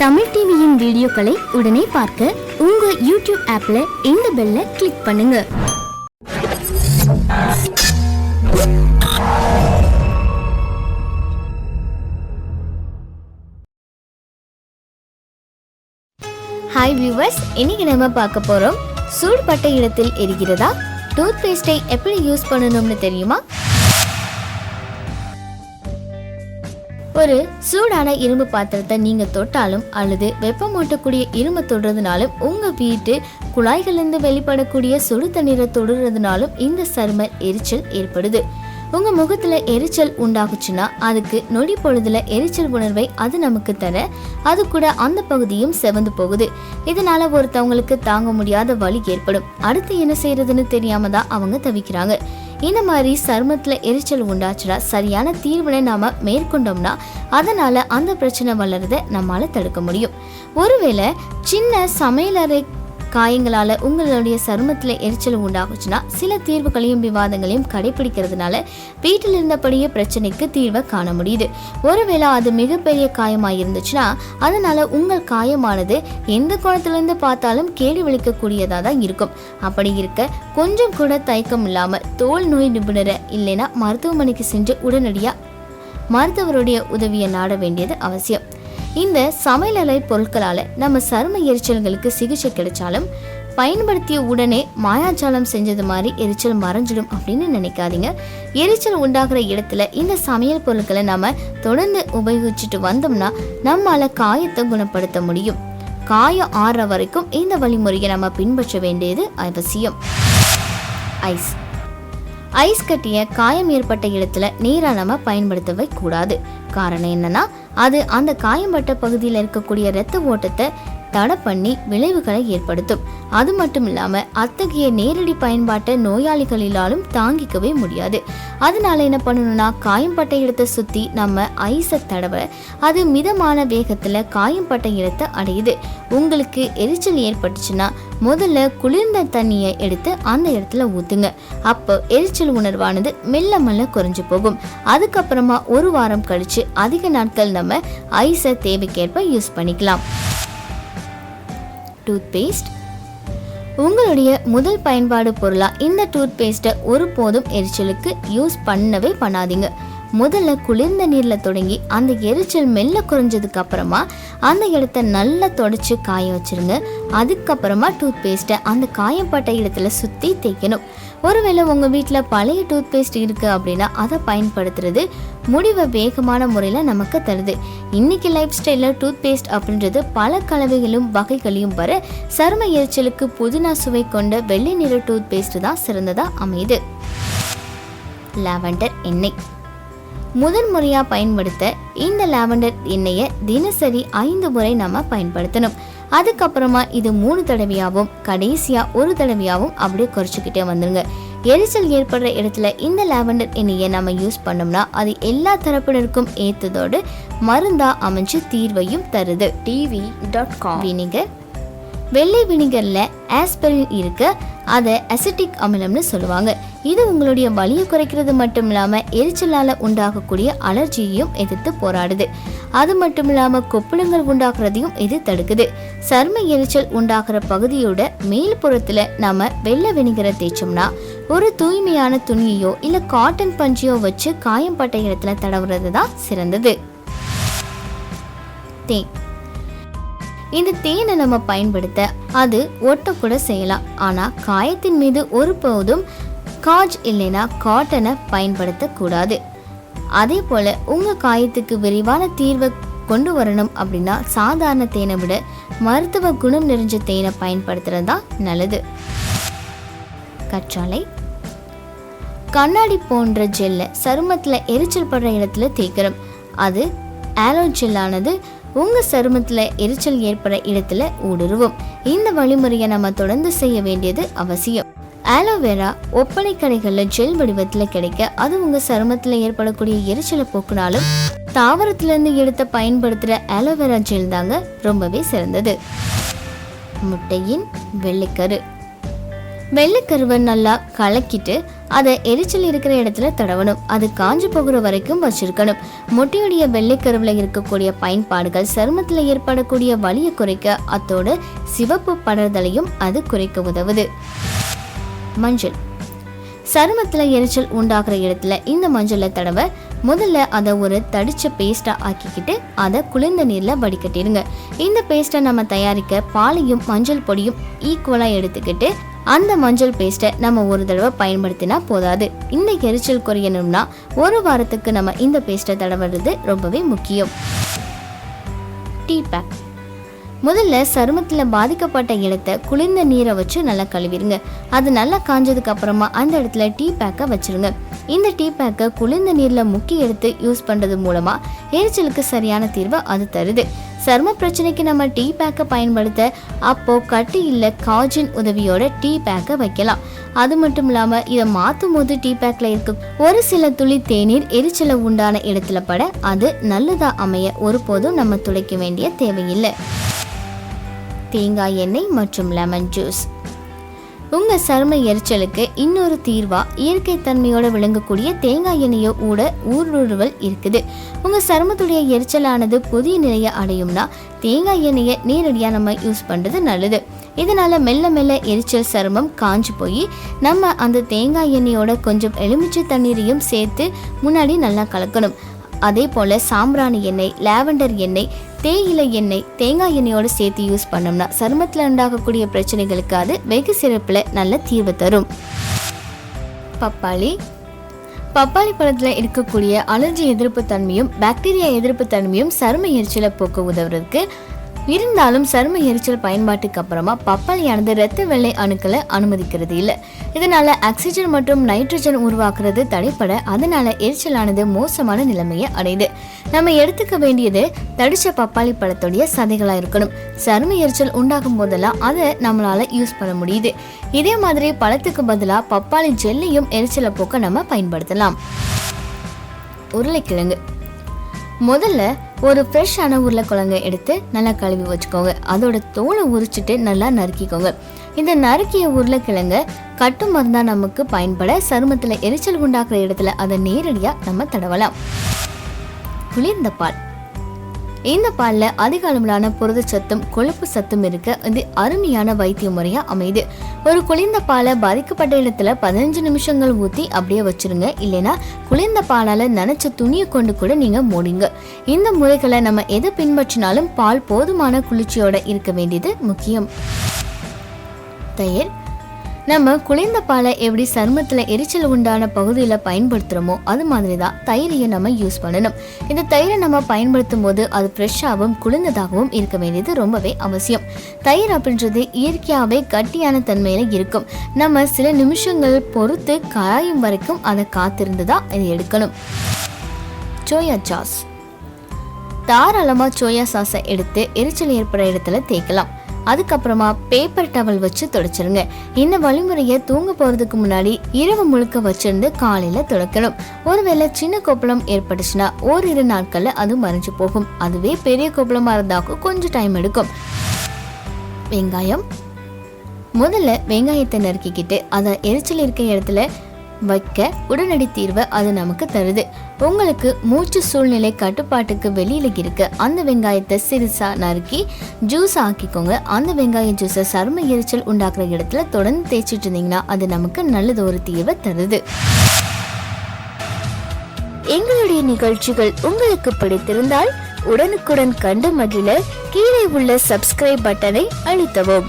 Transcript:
தமிழ் டிவியின் வீடியோக்களை உடனே பார்க்க உங்க யூடியூப் ஆப்ல இந்த பெல்ல கிளிக் பண்ணுங்க. ஹாய் வியூவர்ஸ் இன்னைக்கு நம்ம பார்க்க போறோம் சூடுபட்ட இடத்தில் எரிகிறதா? டூத் பேஸ்டை எப்படி யூஸ் பண்ணணும்னு தெரியுமா? ஒரு சூடான இரும்பு பாத்திரத்தை நீங்க தொட்டாலும் அல்லது வெப்பமூட்டக்கூடிய இரும்பு தொடுறதுனாலும் உங்க வீட்டு குழாய்களிலிருந்து வெளிப்படக்கூடிய சுடு தண்ணீரை தொடுறதுனாலும் இந்த சரும எரிச்சல் ஏற்படுது. உங்க முகத்துல எரிச்சல் உண்டாகுச்சுன்னா அதுக்கு நொடி பொழுதுல எரிச்சல் உணர்வை அது நமக்கு தர அது கூட அந்த பகுதியும் செவந்து போகுது. இதனால ஒருத்தவங்களுக்கு தாங்க முடியாத வலி ஏற்படும். அடுத்து என்ன செய்யறதுன்னு தெரியாம தான் அவங்க தவிக்கிறாங்க. இந்த மாதிரி சருமத்தில் எரிச்சல் உண்டாச்சுன்னா சரியான தீர்வினை நாம் மேற்கொண்டோம்னா அதனால் அந்த பிரச்சனை வளர்றதை நம்மளால் தடுக்க முடியும். ஒருவேளை சின்ன சமையலறை காயங்களால உங்களுடைய சருமத்துல எரிச்சல் உண்டாகுச்சுன்னா சில தீர்வுகளையும் விவாதங்களையும் கடைபிடிக்கிறதுனால வீட்டில் இருந்தபடியே பிரச்சனைக்கு தீர்வை காண முடியுது. ஒருவேளை அது மிகப்பெரிய காயமா இருந்துச்சுன்னா அதனால உங்கள் காயமானது எந்த கோணத்திலிருந்து பார்த்தாலும் கேள்வி விളിக்கக்கூடியதா தான் இருக்கும். அப்படி இருக்க கொஞ்சம் கூட தயக்கம் இல்லாம தோல் நோய் நிபுணரை இல்லைன்னா மருத்துவமனைக்கு சென்று உடனடியா மருத்துவருடைய உதவியை நாட வேண்டியது அவசியம். இந்த சமையலறை பொருட்களால் நம்ம சரும எரிச்சல்களுக்கு சிகிச்சை கிடைச்சாலும் பயன்படுத்திய உடனே மாயாஜாலம் செஞ்சது மாதிரி எரிச்சல் மறைஞ்சிடும் அப்படின்னு நினைக்காதீங்க. எரிச்சல் உண்டாகிற இடத்துல இந்த சமையல் பொருட்களை நம்ம தொடர்ந்து உபயோகிச்சுட்டு வந்தோம்னா நம்மளால் காயத்தை குணப்படுத்த முடியும். காயம் ஆறுற வரைக்கும் இந்த வழிமுறையை நம்ம பின்பற்ற வேண்டியது அவசியம். ஐஸ். ஐஸ் கட்டிய காயம் ஏற்பட்ட இடத்துல நீரா நம்ம பயன்படுத்தவே கூடாது காரணம் என்னன்னா அது அந்த காயம்பட்ட பகுதியில் இருக்கக்கூடிய இரத்த ஓட்டத்தை தடை பண்ணி விளைவுகளை ஏற்படுத்தும். அது மட்டும் இல்லாம அத்தகைய நேரடி பயன்பாட்டை நோயாளிகளிலாலும் தாங்கிக்கவே முடியாது. அதனால என்ன பண்ணணும்னா காயம்பட்ட இடத்தை சுத்தி நம்ம ஐஸை தடவை அது மிதமான வேகத்துல காயம்பட்ட இடத்தை அடையுது. உங்களுக்கு எரிச்சல் ஏற்பட்டுச்சுன்னா முதல்ல குளிர்ந்த தண்ணியை எடுத்து அந்த இடத்துல ஊத்துங்க. அப்போ எரிச்சல் உணர்வானது மெல்ல மெல்ல குறைஞ்சு போகும். அதுக்கப்புறமா ஒரு வாரம் கழிச்சு அதிக நாட்கள் நம்ம ஐஸை தேவைக்கேற்ப யூஸ் பண்ணிக்கலாம். டூத் பேஸ்ட் உங்களுடைய முதல் பயன்பாடு பொருளாக இந்த டூத் பேஸ்ட்டை ஒருபோதும் எரிச்சலுக்கு யூஸ் பண்ணவே பண்ணாதீங்க. முதல்ல குளிர்ந்த நீரில் தொடங்கி அந்த எரிச்சல் மெல்ல குறைஞ்சதுக்கு அப்புறமா அந்த இடத்த நல்லா தொடச்சி காய வச்சிருங்க. அதுக்கப்புறமா டூத் பேஸ்ட்டை அந்த காயப்பட்ட இடத்துல சுற்றி தேய்க்கணும். ஒருவேளை உங்கள் வீட்டில் பழைய டூத் பேஸ்ட் அப்படின்னா அதை பயன்படுத்துறது முடிவை வேகமான முறையில் நமக்கு தருது. இன்னைக்கு லைஃப் ஸ்டைலில் டூத் பேஸ்ட் அப்படின்றது பல கலவைகளும் வகைகளையும் வர சரும எரிச்சலுக்கு புதினா சுவை கொண்ட வெள்ளை நிற டூத் பேஸ்ட் தான் சிறந்ததாக அமையுது. லாவெண்டர் எண்ணெய். முதன் முறையாக பயன்படுத்த இந்த லாவெண்டர் எண்ணெயை தினசரி ஐந்து முறை நம்ம பயன்படுத்தணும். அதுக்கப்புறமா இது மூணு தடவையாகவும் கடைசியாக ஒரு தடவையாகவும் அப்படியே குறைச்சிக்கிட்டே வந்துருங்க. எரிச்சல் ஏற்படுற இடத்துல இந்த லாவெண்டர் எண்ணெயை நம்ம யூஸ் பண்ணோம்னா அது எல்லா தரப்பினருக்கும் ஏற்றதோடு மருந்தா அமைஞ்சு தீர்வையும் தருது. டிவி டாட் காம் வினிகர் வெள்ளை வினிகரில் ஆஸ்பரின் இருக்க. அதை அசிட்டிக் அமிலம்னு சொல்லுவாங்க. இது உங்களுடைய வலியை குறைக்கிறது மட்டும் இல்லாமல் எரிச்சலால் உண்டாகக்கூடிய அலர்ஜியையும் எதிர்த்து போராடுது. அது மட்டும் இல்லாமல் கொப்பளங்கள் உண்டாக்குறதையும் இது தடுக்குது. சர்ம எரிச்சல் உண்டாகிற பகுதியோட மேல் புறத்தில் நம்ம வெள்ளை வினிகரை தேய்ச்சோம்னா ஒரு தூய்மையான துணியையோ இல்லை காட்டன் பஞ்சியோ வச்சு காயம் பட்ட இடத்துல தடவுறது தான் சிறந்தது. தேன். இந்த தேனை நம்ம பயன்படுத்த அது ஒட்டக்கூட செய்யலாம். ஆனால் காயத்தின் மீது ஒருபோதும் காஜ் இல்லைன்னா காட்டனை பயன்படுத்தக்கூடாது அதே போல் உங்கள் காயத்துக்கு விரிவான தீர்வை கொண்டு வரணும் அப்படின்னா சாதாரண தேனை விட மருத்துவ குணம் நிறைஞ்ச தேனை பயன்படுத்துறது தான் நல்லது. கற்றாழை. கண்ணாடி போன்ற ஜெல்லை சருமத்தில் எரிச்சல் படுற இடத்துல தேய்க்கிறோம். அது ஆலோஜெல்லானது ஜெல்லானது உங்கள் சருமத்தில் எரிச்சல் ஏற்படுற இடத்துல ஊடுருவும். இந்த வழிமுறையை நம்ம தொடர்ந்து செய்ய வேண்டியது அவசியம். ஆலோவேரா ஒப்பனை கடைகளில் ஜெல் வடிவத்தில் கிடைக்க அது உங்கள் சருமத்தில் ஏற்படக்கூடிய எரிச்சலை போக்குனாலும் தாவரத்திலிருந்து எடுத்து பயன்படுத்துகிற ஆலோவேரா ஜெல் தாங்க ரொம்பவே சிறந்தது. முட்டையின் வெள்ளைக்கரு. வெள்ளைக்கருவை நல்லா கலக்கிட்டு அதை எரிச்சல் இருக்கிற இடத்துல தடவணும். அது காஞ்சு போகிற வரைக்கும் வச்சிருக்கணும். முட்டையுடைய வெள்ளைக்கருவில் இருக்கக்கூடிய பயன்பாடுகள் சருமத்தில் ஏற்படக்கூடிய வலியை குறைக்க அத்தோடு சிவப்பு படர்தலையும் அது குறைக்க உதவுது. மஞ்சள். சருமத்தில் எரிச்சல் உண்டாகிற இடத்துல இந்த மஞ்சளை தடவை முதல்ல அதை ஒரு தடிச்ச பேஸ்ட்டாக ஆக்கிக்கிட்டு அதை குளிர்ந்த நீரில் வடிகட்டிடுங்க. இந்த பேஸ்ட்டை நம்ம தயாரிக்க பாலையும் மஞ்சள் பொடியும் ஈக்குவலாக எடுத்துக்கிட்டு அந்த மஞ்சள் பேஸ்ட்டை நம்ம ஒரு தடவை பயன்படுத்தினா போதாது. இந்த எரிச்சல் குறையணும்னா ஒரு வாரத்துக்கு நம்ம இந்த பேஸ்ட்டை தடவுறது ரொம்பவே முக்கியம். டீ பேக் முதல்ல சருமத்தில் பாதிக்கப்பட்ட இடத்த குளிர்ந்த நீரை வச்சு நல்லா கழுவிடுங்க. அது நல்லா காஞ்சதுக்கு அப்புறமா அந்த இடத்துல டீ பேக்கை வச்சுருங்க. இந்த டீ பேக்கை குளிர்ந்த நீரில் முக்கி எடுத்து யூஸ் பண்ணுறது மூலமாக எரிச்சலுக்கு சரியான தீர்வை அது தருது. சர்ம பிரச்சனைக்கு நம்ம டீ பேக்கை பயன்படுத்த அப்போ கட்டி இல்லை காஜின் உதவியோட டீ பேக்கை வைக்கலாம். அது மட்டும் இல்லாமல் இதை மாற்றும் போது டீ பேக்கில் இருக்க ஒரு சில துளி தேநீர் எரிச்சலை உண்டான இடத்துல பட அது நல்லதா அமைய ஒருபோதும் நம்ம துளைக்க வேண்டிய தேவையில்லை. தேங்காய் எண்ணெய் மற்றும் லெமன் ஜூஸ் உங்கள் சரும எரிச்சலுக்கு இன்னொரு தீர்வாக இயற்கை தன்மையோடு விளங்கக்கூடிய தேங்காய் எண்ணெயோ ஊட ஊடுருவல் இருக்குது. உங்கள் சருமத்துடைய எரிச்சலானது புதிய நிலையை அடையும்னா தேங்காய் எண்ணெயை நேரடியாக நம்ம யூஸ் பண்ணுறது நல்லது. இதனால் மெல்ல மெல்ல எரிச்சல் சருமம் காஞ்சு போய் நம்ம அந்த தேங்காய் எண்ணெயோட கொஞ்சம் எலுமிச்சை தண்ணீரையும் சேர்த்து முன்னாடி நல்லா கலக்கணும். அதே போல் சாம்பிராணி எண்ணெய் லாவெண்டர் எண்ணெய் தேயிலை எண்ணெய் தேங்காய் எண்ணெயோடு சேர்த்து யூஸ் பண்ணோம்னா சருமத்தில் உண்டாகக்கூடிய பிரச்சனைகளுக்கு அது வெகு சிறப்பில் நல்ல தீர்வு தரும். பப்பாளி. பப்பாளி பழத்தில் இருக்கக்கூடிய அலர்ஜி எதிர்ப்பு தன்மையும் பாக்டீரியா எதிர்ப்பு தன்மையும் சரும எரிச்சலை போக்க உதவுறதுக்கு இருந்தாலும் சரும எரிச்சல் பயன்பாட்டுக்கு அப்புறமா பப்பாளியானது இரத்த வெள்ளை அணுக்களை அனுமதிக்கிறது இல்லை. இதனால ஆக்சிஜன் மற்றும் நைட்ரஜன் உருவாக்குறது தடைப்பட அதனால எரிச்சலானது மோசமான நிலைமையை அடையுது. நம்ம எடுத்துக்க வேண்டியது தடிச்ச பப்பாளி பழத்துடைய சதைகளா இருக்கணும். சரும எரிச்சல் உண்டாகும் போதெல்லாம் அதை நம்மளால யூஸ் பண்ண முடியுது. இதே மாதிரி பழத்துக்கு பதிலாக பப்பாளி ஜெல்லையும் எரிச்சலை போக்க நம்ம பயன்படுத்தலாம். உருளைக்கிழங்கு. முதல்ல ஒரு ஃப்ரெஷ்ஷான உருளைக்கிழங்கை எடுத்து நல்லா கழுவி வச்சுக்கோங்க. அதோட தோலை உரிச்சிட்டு நல்லா நறுக்கிக்கோங்க. இந்த நறுக்கிய உருளைக்கிழங்க கட்டு மருந்தா நமக்கு பயன்பட சருமத்தில் எரிச்சல் உண்டாக்குற இடத்துல அதை நேரடியாக நம்ம தடவலாம். குளிர்ந்த பால். இந்த பாலில் அதிக அளவிலான புரதச்சத்தும் கொழுப்பு சத்தும் இருக்க இது அருமையான வைத்திய முறையா அமையுது. ஒரு குளிர்ந்த பாலை பாதிக்கப்பட்ட இடத்துல பதினஞ்சு நிமிஷங்கள் ஊற்றி அப்படியே வச்சிருங்க. இல்லைன்னா குளிர்ந்த பாலால் நினச்ச துணியை கொண்டு கூட நீங்க மூடிங்க. இந்த முறைகளை நம்ம எதை பின்பற்றினாலும் பால் போதுமான குளிர்ச்சியோட இருக்க வேண்டியது முக்கியம். தயிர் நம்ம குளிர்ந்த பாலை எப்படி சருமத்தில் எரிச்சல் உண்டான பகுதியில் பயன்படுத்துகிறோமோ அது மாதிரி தான் தயிரையை நம்ம யூஸ் பண்ணணும். இந்த தயிரை நம்ம பயன்படுத்தும் போது அது ஃப்ரெஷ்ஷாகவும் குளிர்ந்ததாகவும் இருக்க வேண்டியது ரொம்பவே அவசியம். தயிர் அப்படின்றது இயற்கையாகவே கட்டியான தன்மையில் இருக்கும். நம்ம சில நிமிஷங்கள் பொறுத்து காயும் வரைக்கும் அதை காத்திருந்து தான் இதை எடுக்கணும். சோயா சாஸ் தாராளமாக சோயா சாஸை எடுத்து எரிச்சல் ஏற்பட இடத்துல தேய்க்கலாம். அதுக்கப்புறமா பேப்பர் டவல் வச்சு துடைச்சிருங்க. இந்த வழிமுறையை தூங்க போறதுக்கு முன்னாடி இரவு முழுக்க வச்சிருந்து காலையில துடைக்கணும். ஒருவேளை சின்ன கொப்பளம் ஏற்பட்டுச்சுன்னா ஓரிரு நாட்கள்ல அது மறைஞ்சு போகும். அதுவே பெரிய கொப்பளமா இருந்தாக்கும் கொஞ்சம் டைம் எடுக்கும். வெங்காயம். முதல்ல வெங்காயத்தை நறுக்கிக்கிட்டு அதை எரிச்சல் இருக்க இடத்துல வைக்க உடனடி தீர்வை அது நமக்கு தருது. உங்களுக்கு மூச்சு சூழ்நிலை கட்டுப்பாட்டுக்கு வெளியில் இருக்க. அந்த வெங்காயத்தை சிறுசாக நறுக்கி ஜூஸ் ஆக்கிக்கோங்க. அந்த வெங்காய ஜூஸை சரும எரிச்சல் உண்டாக்குற இடத்துல தொடர்ந்து தேய்ச்சிட்டு இருந்தீங்கன்னா அது நமக்கு நல்லது ஒரு தீர்வை தருது. எங்களுடைய நிகழ்ச்சிகள் உங்களுக்கு பிடித்திருந்தால் உடனுக்குடன் கண்டு மகிழ கீழே உள்ள சப்ஸ்கிரைப் பட்டனை அழுத்தவும்.